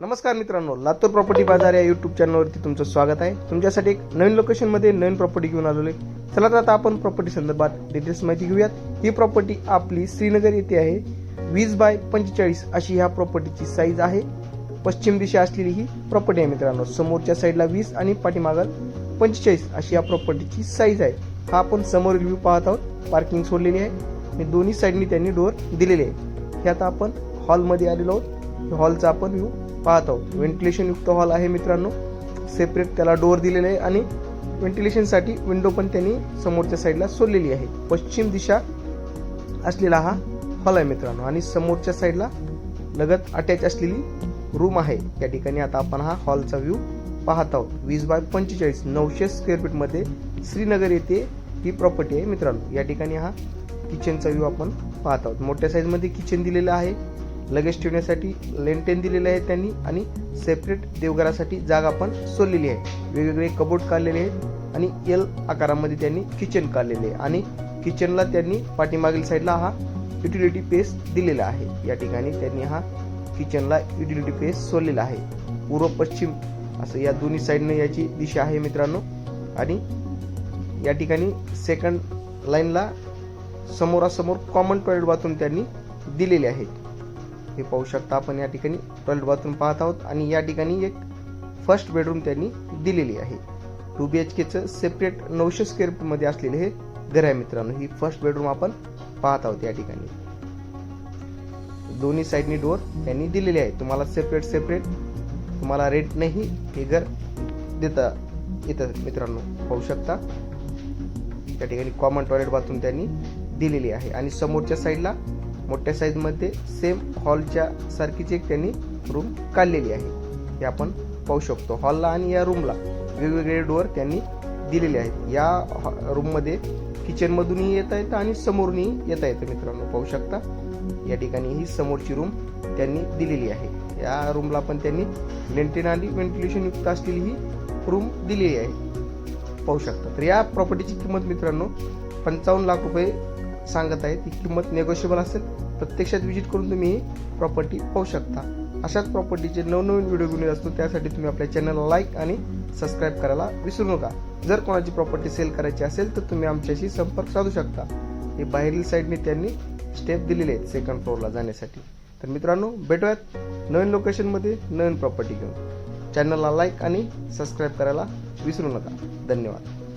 नमस्कार मित्रांनो लातूर प्रॉपर्टी बाजार या यूट्यूब चॅनलवरती तुमचं स्वागत आहे. तुमच्यासाठी एक नवीन लोकेशनमध्ये नवीन प्रॉपर्टी घेऊन आलेलो आहे चला तर आता आपण प्रॉपर्टी संदर्भात डिटेल्स माहिती घेऊयात. ही प्रॉपर्टी आपली श्रीनगर येथे आहे. वीस बाय पंचेचाळीस अशी ह्या प्रॉपर्टीची साईज आहे. पश्चिम दिशा असलेली ही प्रॉपर्टी आहे मित्रांनो. समोरच्या साईडला वीस आणि पाठीमागल पंचेचाळीस अशी या प्रॉपर्टीची साईज आहे. हा आपण समोरील व्ह्यू पाहत आहोत. पार्किंग सोडलेली आहे. आणि दोन्ही साईडनी त्यांनी डोअर दिलेले आहे हे आता आपण हॉलमध्ये आलेलो आहोत. हॉलचा आपण व्ह्यू पाहत. आहोत व्हेंटिलेशन युक्त हॉल आहे मित्रांनो. सेपरेट त्याला डोअर दिलेले आहे आणि व्हेंटिलेशनसाठी विंडो पण त्यांनी समोरच्या साईडला सोडलेली आहे. पश्चिम दिशा असलेला हा हॉल आहे मित्रांनो. आणि समोरच्या साईडला लगत अटॅच असलेली रूम आहे. या ठिकाणी आता आपण हा हॉलचा व्ह्यू पाहत आहोत. वीस बाय पंचेचाळीस नऊशे स्क्वेअर फीटमध्ये श्रीनगर येथे ही प्रॉपर्टी आहे मित्रांनो. या ठिकाणी हा किचनचा व्ह्यू आपण पाहत आहोत. मोठ्या साईजमध्ये किचन दिलेलं आहे. लगेच ठेवण्यासाठी लेंटेन दिलेले आहे त्यांनी आणि सेपरेट देवघरासाठी जागा पण सोडलेली आहे. वेगवेगळे कबोर्ड काढलेले आहेत आणि एल आकारामध्ये त्यांनी किचन काढलेले आहे. आणि किचनला त्यांनी पाठीमागील साईडला हा युटिलिटी पेस दिलेला आहे. या ठिकाणी त्यांनी हा किचनला युटिलिटी पेस सोडलेला आहे. पूर्व पश्चिम असं या दोन्ही साईडनं याची दिशा आहे मित्रांनो. आणि या ठिकाणी सेकंड लाईनला समोरासमोर कॉमन टॉयलेट बाथरूम त्यांनी दिलेले आहेत. हे पाहू शकता. आपण या ठिकाणी टॉयलेट बाथरूम पाहत आहोत आणि या ठिकाणी एक फर्स्ट बेडरूम त्यांनी दिलेली आहे. टू बी एच केचं सेपरेट नऊशे स्क्वेअर फूटमध्ये असलेले हे घर आहे मित्रांनो. ही फर्स्ट बेडरूम आपण पाहत आहोत या ठिकाणी. दोन्ही साईडनी डोअर त्यांनी दिलेले आहे तुम्हाला सेपरेट सेपरेट तुम्हाला रेट नाही हे घर देता येतं मित्रांनो. पाहू शकता. या ठिकाणी कॉमन टॉयलेट बाथरूम त्यांनी दिलेली आहे. आणि समोरच्या साईडला मोठ्या साईजमध्ये सेम हॉलच्या सारखीच एक त्यांनी रूम काढलेली आहे. हे आपण पाहू शकतो. हॉलला आणि या रूमला वेगवेगळे डोअर त्यांनी दिलेले आहेत. या रूममध्ये किचनमधूनही येता येतं आणि समोरूनही येता येतं मित्रांनो. पाहू शकता? या ठिकाणी ही समोरची रूम त्यांनी दिलेली आहे. या रूमला पण त्यांनी लेंटेन आणि व्हेंटिलेशन युक्त असलेली ही रूम दिलेली आहे. पाहू शकता. तर या प्रॉपर्टीची किंमत मित्रांनो पंचावन्न लाख रुपये सांगत आहे ती किंमत नेगोशिएबल असेल प्रत्यक्षात व्हिजिट करून तुम्ही ही प्रॉपर्टी पाहू शकता. अशाच प्रॉपर्टीचे नवनवीन व्हिडिओ घेऊन येत असतो त्यासाठी तुम्ही आपल्या चॅनलला लाईक आणि सबस्क्राईब करायला विसरू नका. जर कोणाची प्रॉपर्टी सेल करायची असेल तर तुम्ही आमच्याशी संपर्क साधू शकता. हे बाहेरील साईडने त्यांनी स्टेप दिलेले आहेत सेकंड फ्लोअरला जाण्यासाठी. तर मित्रांनो भेटूयात नवीन लोकेशनमध्ये नवीन प्रॉपर्टी घेऊन. चॅनलला लाईक आणि सबस्क्राईब करायला विसरू नका. धन्यवाद.